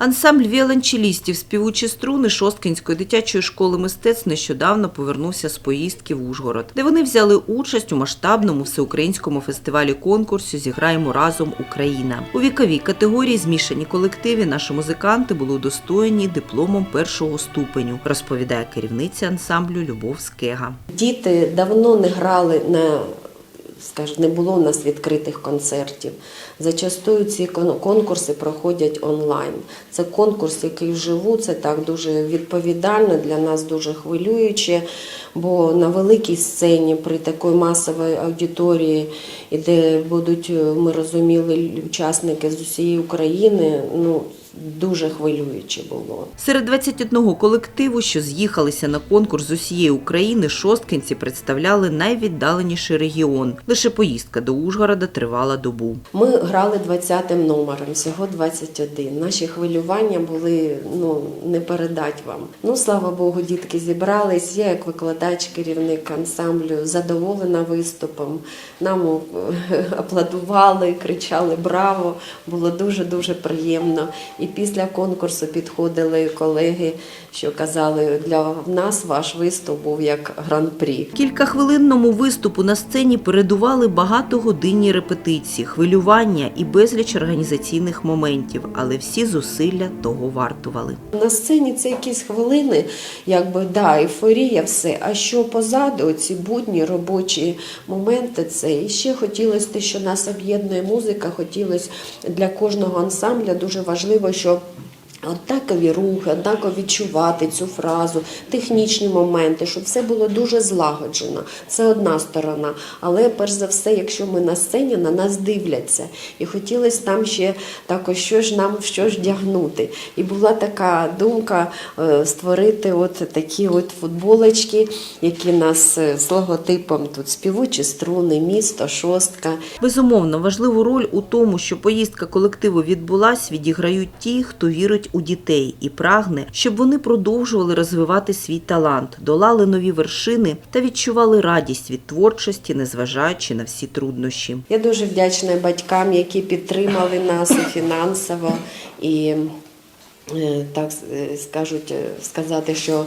Ансамбль віолончелістів співучі струни Шосткинської дитячої школи мистецтв нещодавно повернувся з поїздки в Ужгород, де вони взяли участь у масштабному всеукраїнському фестивалі конкурсу Зіграємо разом Україна. У віковій категорії змішані колективи наші музиканти були удостоєні дипломом першого ступеню, розповідає керівниця ансамблю Любов Скега. Діти давно не грали на скажімо, не було у нас відкритих концертів. Зачастую ці конкурси проходять онлайн. Це конкурс, який вживу, це так дуже відповідально, для нас дуже хвилююче, бо на великій сцені при такій масовій аудиторії, де будуть, е, ми розуміли, учасники з усієї України, ну дуже хвилююче було. Серед 21 колективу, що з'їхалися на конкурс з усієї України, шосткинці представляли найвіддаленіший регіон. Лише поїздка до Ужгорода тривала добу. Ми грали 20-м номером, всього 21. Наші хвилювання були ну не передать вам. Ну слава Богу, дітки зібрались. Я як викладач, керівник ансамблю, задоволена виступом. Нам е, аплодували, кричали Браво! Було дуже дуже приємно. І після конкурсу підходили колеги, що казали, для нас ваш виступ був як гран-прі. Кількахвилинному виступу на сцені передували багатогодинні репетиції, хвилювання і безліч організаційних моментів, але всі зусилля того вартували. На сцені це якісь хвилини, якби да, ейфорія, все. А що позаду, ці будні робочі моменти, це і ще хотілося те, що нас об'єднує музика. Хотілося для кожного ансамбля дуже важливо, щоб. Однакові рухи, однаково відчувати цю фразу, технічні моменти, щоб все було дуже злагоджено. Це одна сторона. Але перш за все, якщо ми на сцені, на нас дивляться. І хотілося там ще також що ж нам що ж вдягнути. І була така думка е, створити от такі от футболочки, які нас е, з логотипом тут співучі струни, місто, шостка. Безумовно, важливу роль у тому, що поїздка колективу відбулась, відіграють ті, хто вірить у дітей і прагне, щоб вони продовжували розвивати свій талант, долали нові вершини та відчували радість від творчості, незважаючи на всі труднощі. Я дуже вдячна батькам, які підтримали нас і фінансово і. е, Так е, скажуть е, сказати, що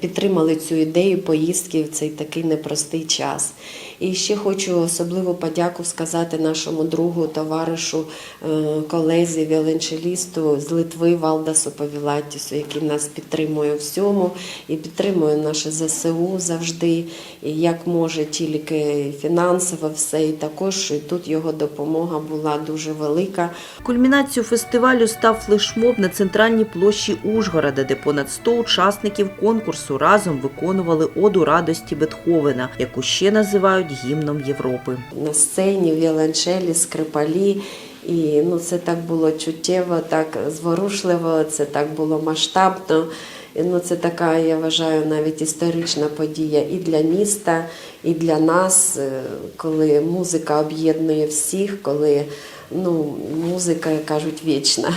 підтримали цю ідею поїздки в цей такий непростий час. І ще хочу особливу подяку сказати нашому другу, товаришу, е, колезі, віолончелісту з Литви Валдасу Повілатісу, який нас підтримує всьому і підтримує наше ЗСУ завжди, і як може тільки фінансово все. І також і тут його допомога була дуже велика. Кульмінацією фестивалю став флешмоб на центральній площі Ужгорода, де понад 100 учасників конкурсу разом виконували оду радості Бетховена, яку ще називають гімном Європи. на сцені, віолончелі, скрипалі. І ну, це так було чуттєво, так зворушливо, це так було масштабно. І, ну, це така, я вважаю, навіть історична подія і для міста, і для нас, е, коли музика об'єднує всіх, коли ну, музика, кажуть, вічна.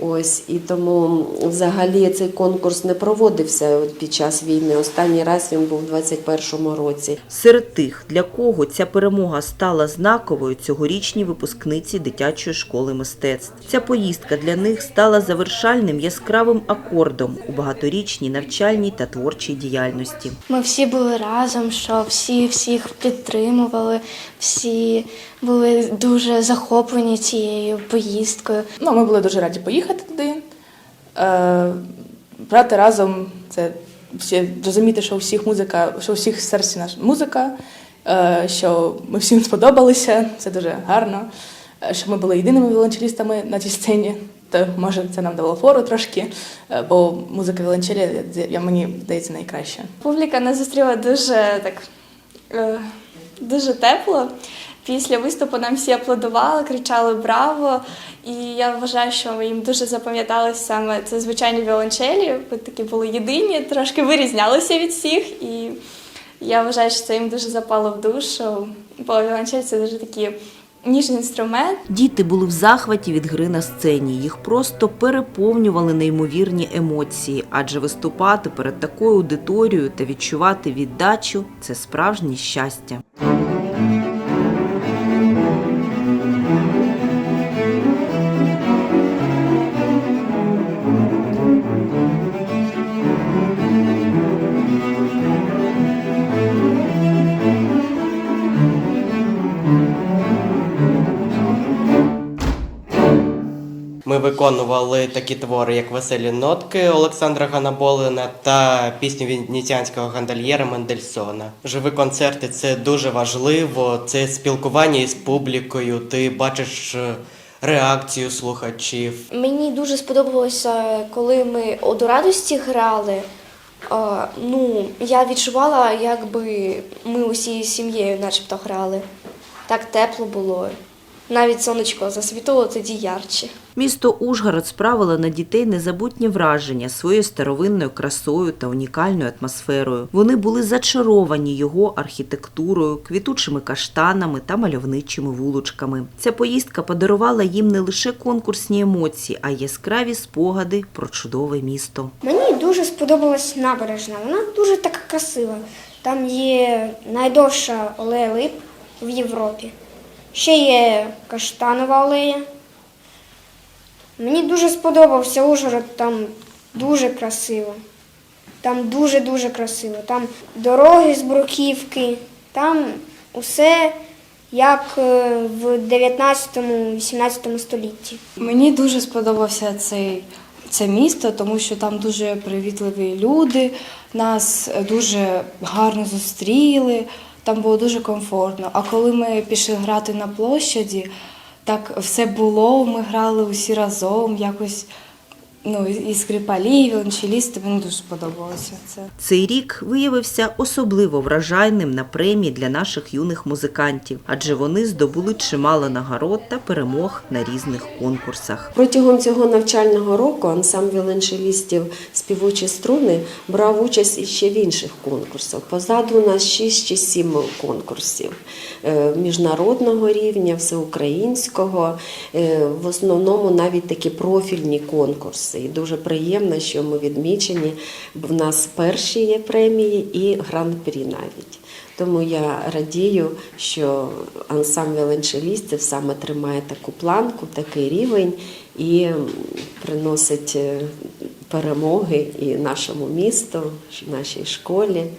Ось і тому взагалі цей конкурс не проводився під час війни. Останній раз він був у 21-му році. Серед тих, для кого ця перемога стала знаковою, цьогорічні випускниці дитячої школи мистецтв. Ця поїздка для них стала завершальним яскравим акордом у багаторічній навчальній та творчій діяльності. Ми всі були разом, що всі всіх підтримували, всі були дуже захоплені цією поїздкою. Ну, ми були дуже раді поїхати туди. Е, брати разом це всі, розуміти, що у всіх музика, що у всіх в серці наша музика, е, що ми всім сподобалися, це дуже гарно. Е, Що ми були єдиними віолончелістами на цій сцені. То може це нам дало фору трошки, бо музика віолончелі, я мені здається найкраща. Публіка нас зустріла дуже так дуже тепло. Після виступу нам всі аплодували, кричали Браво! І я вважаю, що їм дуже запам'яталось саме це звичайні віолончелі. Ви такі були єдині, трошки вирізнялися від всіх. І я вважаю, що це їм дуже запало в душу. Бо віолончель це дуже такий ніжний інструмент. Діти були в захваті від гри на сцені. Їх просто переповнювали неймовірні емоції, адже виступати перед такою аудиторією та відчувати віддачу це справжнє щастя. Виконували такі твори, як Веселі нотки Олександра Ганаболина та пісню венеціанського гандальєра Мендельсона. Живі концерти це дуже важливо. Це спілкування із публікою. Ти бачиш е, реакцію слухачів. Мені дуже сподобалося, коли ми «Оду радості грали. Ну, я відчувала, якби ми усією сім'єю начебто грали. Так тепло було. Навіть сонечко засвітило тоді ярче. Місто Ужгород справило на дітей незабутні враження своєю старовинною красою та унікальною атмосферою. Вони були зачаровані його архітектурою, квітучими каштанами та мальовничими вуличками. Ця поїздка подарувала їм не лише конкурсні емоції, а й яскраві спогади про чудове місто. Мені дуже сподобалась набережна. Вона дуже така красива. Там є найдовша алея лип в Європі. Ще є каштанова алея. Мені дуже сподобався Ужгород, там дуже красиво. Там дуже-дуже красиво. Там дороги з бруківки, там усе як е, в 19-18 столітті. Мені дуже сподобався цей, це місто, тому що там дуже привітливі люди, нас дуже гарно зустріли, там було дуже комфортно. А коли ми пішли грати на площаді, так все було, ми грали усі разом, якось ну, і скрипалі, і віолончелісти, мені дуже сподобалося це. Цей рік виявився особливо вражайним на премії для наших юних музикантів, адже вони здобули чимало нагород та перемог на різних конкурсах. Протягом цього навчального року ансамбль віолончелістів співучі струни брав участь іще в інших конкурсах. Позаду у нас 6 чи 7 конкурсів е, міжнародного рівня, всеукраїнського, е, в основному навіть такі профільні конкурси. І дуже приємно, що ми відмічені. В нас перші є премії і гран-прі навіть. Тому я радію, що ансамбль віолончелістів саме тримає таку планку, такий рівень і приносить е, перемоги і нашому місту, нашій школі.